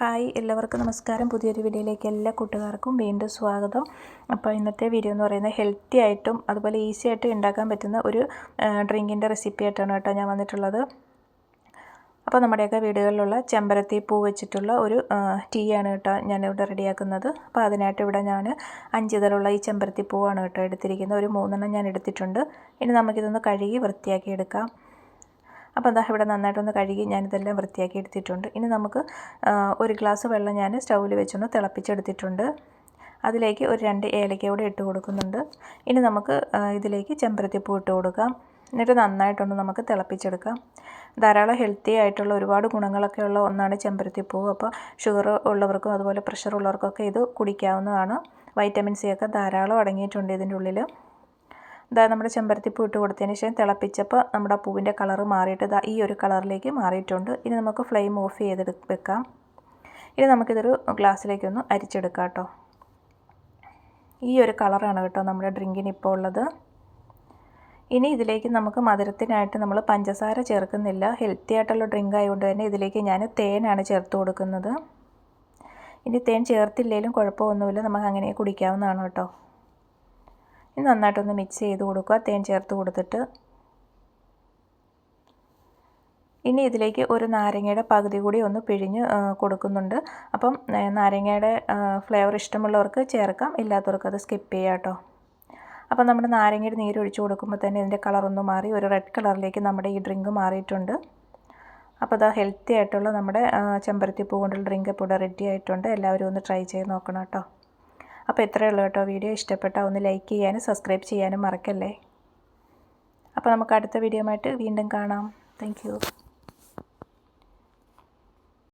Hi എല്ലാവർക്കും നമസ്കാരം. പുതിയൊരു വീഡിയോയിലേക്ക് എല്ലാ കൂട്ടുകാർക്കും വീണ്ടും സ്വാഗതം. അപ്പോൾ ഇന്നത്തെ വീഡിയോ എന്ന് പറയുന്നത് ഹെൽത്തി ആയിട്ടും അതുപോലെ ഈസി ആയിട്ടും ഉണ്ടാക്കാൻ പറ്റുന്ന ഒരു ഡ്രിങ്കിന്റെ റെസിപ്പി ആയിട്ടാണ് കേട്ടോ ഞാൻ വന്നിട്ടുള്ളത്. അപ്പോൾ നമ്മുടെയൊക്കെ വീടുകളിലുള്ള ചെമ്പരത്തി പൂ വെച്ചിട്ടുള്ള ഒരു ടീ ആണ് കേട്ടോ ഞാനിവിടെ റെഡിയാക്കുന്നത്. അപ്പോൾ അതിനായിട്ട് ഇവിടെ ഞാൻ അഞ്ച് തരമുള്ള ഈ ചെമ്പരത്തി പൂവാണ് കേട്ടോ എടുത്തിരിക്കുന്നത്. ഒരു മൂന്നെണ്ണം ഞാൻ എടുത്തിട്ടുണ്ട്. ഇനി നമുക്കിതൊന്ന് കഴുകി വൃത്തിയാക്കി എടുക്കാം. അപ്പോൾ ദാ ഇവിടെ നന്നായിട്ടൊന്ന് കഴുകി ഞാനിതെല്ലാം വൃത്തിയാക്കി എടുത്തിട്ടുണ്ട്. ഇനി നമുക്ക് ഒരു ഗ്ലാസ് വെള്ളം ഞാൻ സ്റ്റൗവിൽ വെച്ചൊന്ന് തിളപ്പിച്ചെടുത്തിട്ടുണ്ട്. അതിലേക്ക് ഒരു രണ്ട് ഏലക്ക കൂടെ ഇട്ട് കൊടുക്കുന്നുണ്ട്. ഇനി നമുക്ക് ഇതിലേക്ക് ചെമ്പരത്തിപ്പൂ ഇട്ട് കൊടുക്കാം. എന്നിട്ട് നന്നായിട്ടൊന്ന് നമുക്ക് തിളപ്പിച്ചെടുക്കാം. ധാരാളം ഹെൽത്തി ആയിട്ടുള്ള ഒരുപാട് ഗുണങ്ങളൊക്കെ ഉള്ള ഒന്നാണ് ചെമ്പരത്തിപ്പൂ. അപ്പോൾ ഷുഗർ ഉള്ളവർക്കും അതുപോലെ പ്രഷർ ഉള്ളവർക്കൊക്കെ ഇത് കുടിക്കാവുന്നതാണ്. വൈറ്റമിൻ സി ഒക്കെ ധാരാളം അടങ്ങിയിട്ടുണ്ട് ഇതിന്റെ ഉള്ളിൽ. ഇതാ നമ്മുടെ ചെമ്പരത്തിപ്പൂ ഇട്ട് കൊടുത്തതിന് ശേഷം തിളപ്പിച്ചപ്പോൾ നമ്മുടെ പൂവിന്റെ കളർ മാറിയിട്ട് ഇതാ ഈ ഒരു കളറിലേക്ക് മാറിയിട്ടുണ്ട്. ഇനി നമുക്ക് ഫ്ലെയിം ഓഫ് ചെയ്തെടു വെക്കാം. ഇനി നമുക്കിതൊരു ഗ്ലാസ്സിലേക്കൊന്ന് അരിച്ചെടുക്കാം കേട്ടോ. ഈ ഒരു കളറാണ് കേട്ടോ നമ്മുടെ ഡ്രിങ്കിന് ഇപ്പോൾ ഉള്ളത്. ഇനി ഇതിലേക്ക് നമുക്ക് മധുരത്തിനായിട്ട് നമ്മൾ പഞ്ചസാര ചേർക്കുന്നില്ല. ഹെൽത്തി ആയിട്ടുള്ള ഡ്രിങ്ക് ആയതുകൊണ്ട് തന്നെ ഇതിലേക്ക് ഞാൻ തേനാണ് ചേർത്ത് കൊടുക്കുന്നത്. ഇനി തേൻ ചേർത്തില്ലെങ്കിലും കുഴപ്പമൊന്നുമില്ല. നമുക്ക് അങ്ങനെ കുടിക്കാവുന്നതാണ് കേട്ടോ. ഇനി നന്നായിട്ടൊന്ന് മിക്സ് ചെയ്ത് കൊടുക്കുക. തേൻ ചേർത്ത് കൊടുത്തിട്ട്. ഇനി ഇതിലേക്ക് ഒരു നാരങ്ങയുടെ പകുതി കൂടി ഒന്ന് പിഴിഞ്ഞ് കൊടുക്കുന്നുണ്ട്. അപ്പം നാരങ്ങയുടെ ഫ്ലേവർ ഇഷ്ടമുള്ളവർക്ക് ചേർക്കാം. ഇല്ലാത്തവർക്ക് അത് സ്കിപ്പ് ചെയ്യാം കേട്ടോ അപ്പം നമ്മുടെ നാരങ്ങയുടെ നീര് ഒഴിച്ച് കൊടുക്കുമ്പോൾ തന്നെ ഇതിന്റെ കളറൊന്ന് മാറി ഒരു റെഡ് കളറിലേക്ക് നമ്മുടെ ഈ ഡ്രിങ്ക് മാറിയിട്ടുണ്ട്. അപ്പോൾ അത് ഹെൽത്തി ആയിട്ടുള്ള നമ്മുടെ ചെമ്പരത്തി പൂ കൊണ്ടുള്ള ഡ്രിങ്ക് ഇപ്പോൾ ഇവിടെ റെഡി ആയിട്ടുണ്ട്. എല്ലാവരും ഒന്ന് ട്രൈ ചെയ്ത് നോക്കണം കേട്ടോ അപ്പോൾ ഇത്രയേ ഉള്ളൂ കേട്ടോ വീഡിയോ. ഇഷ്ടപ്പെട്ടാൽ ഒന്ന് ലൈക്ക് ചെയ്യാനും സബ്സ്ക്രൈബ് ചെയ്യാനും മറക്കല്ലേ? അപ്പോൾ നമുക്ക് അടുത്ത വീഡിയോ ആയിട്ട് വീണ്ടും കാണാം. താങ്ക്